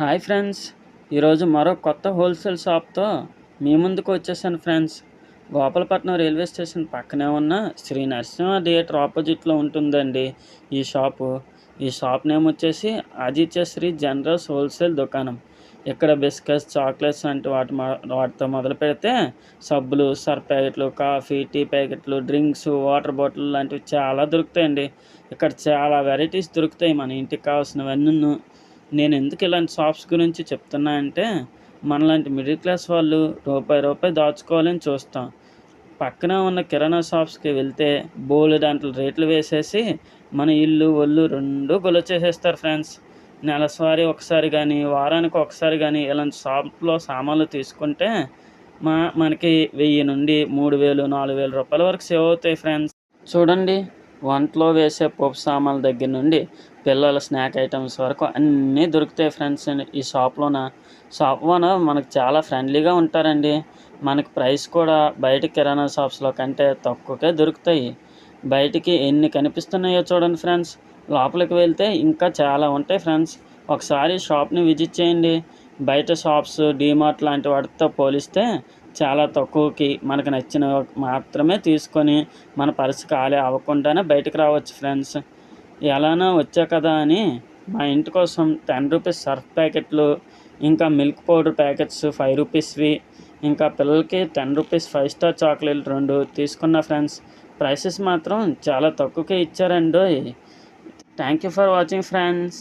Hi friends. ఈరోజు మరో కొత్త హోల్సేల్ షాప్తో మీ ముందుకు వచ్చేసాను ఫ్రెండ్స్. గోపాలపట్నం రైల్వే స్టేషన్ పక్కనే ఉన్న శ్రీ నరసింహ థియేటర్ ఆపోజిట్లో ఉంటుందండి ఈ షాపు. ఈ షాప్ నేమ్ వచ్చేసి ఆదిత్య శ్రీ జనరల్స్ హోల్సేల్ దుకాణం. ఇక్కడ బిస్కెట్స్ చాక్లెట్స్ వంటి వాటి వాటితో మొదలు పెడితే సబ్బులు సర్ఫ్ ప్యాకెట్లు కాఫీ టీ ప్యాకెట్లు డ్రింక్స్ వాటర్ బాటిల్ లాంటివి చాలా దొరుకుతాయండి. ఇక్కడ చాలా వెరైటీస్ దొరుకుతాయి మన ఇంటికి కావాల్సినవన్నీ. నేను ఎందుకు ఇలాంటి షాప్స్ గురించి చెప్తున్నా అంటే మనలాంటి మిడిల్ క్లాస్ వాళ్ళు రూపాయి రూపాయి దాచుకోవాలని చూస్తాం. పక్కన ఉన్న కిరాణా షాప్స్కి వెళ్తే బోలు దాంట్లో రేట్లు వేసేసి మన ఇల్లు ఒళ్ళు రెండు గొలొచ్చేసేస్తారు ఫ్రెండ్స్ నెలసారి ఒకసారి కానీ వారానికి ఒకసారి కానీ ఇలాంటి షాప్లో సామాన్లు తీసుకుంటే మా మనకి వెయ్యి నుండి మూడు వేలు నాలుగు వేల రూపాయల వరకు సేవ్ అవుతాయి ఫ్రెండ్స్ చూడండి వంటలో వేసే పప్పు సామాన్ల దగ్గర నుండి పిల్లల స్నాక్ ఐటమ్స్ వరకు అన్నీ దొరుకుతాయి ఫ్రెండ్స్. ఈ షాప్లోన షాప్ ఓనర్ మనకు చాలా ఫ్రెండ్లీగా ఉంటారండి. మనకి ప్రైస్ కూడా బయట కిరాణా షాప్స్లో కంటే తక్కువకే దొరుకుతాయి. బయటికి ఎన్ని కనిపిస్తున్నాయో చూడండి ఫ్రెండ్స్. లోపలికి వెళ్తే ఇంకా చాలా ఉంటాయి ఫ్రెండ్స్. ఒకసారి షాప్ని విజిట్ చేయండి. బయట షాప్స్ డీమార్ట్ లాంటి వాటితో పోలిస్తే చాలా తక్కువకి మనకు నచ్చిన మాత్రమే తీసుకొని మన పర్సు ఖాళీ అవ్వకుండానే బయటకు రావచ్చు ఫ్రెండ్స్. ఎలానో వచ్చా కదా అని మా ఇంటి కోసం టెన్ రూపీస్ సర్ఫ్ ప్యాకెట్లు ఇంకా మిల్క్ పౌడర్ ప్యాకెట్స్ ఫైవ్ రూపీస్వి ఇంకా పిల్లలకి ten rupees Five Star chocolate రెండు తీసుకున్న ఫ్రెండ్స్. ప్రైసెస్ మాత్రం చాలా తక్కువకే ఇచ్చారండి thank you for watching friends.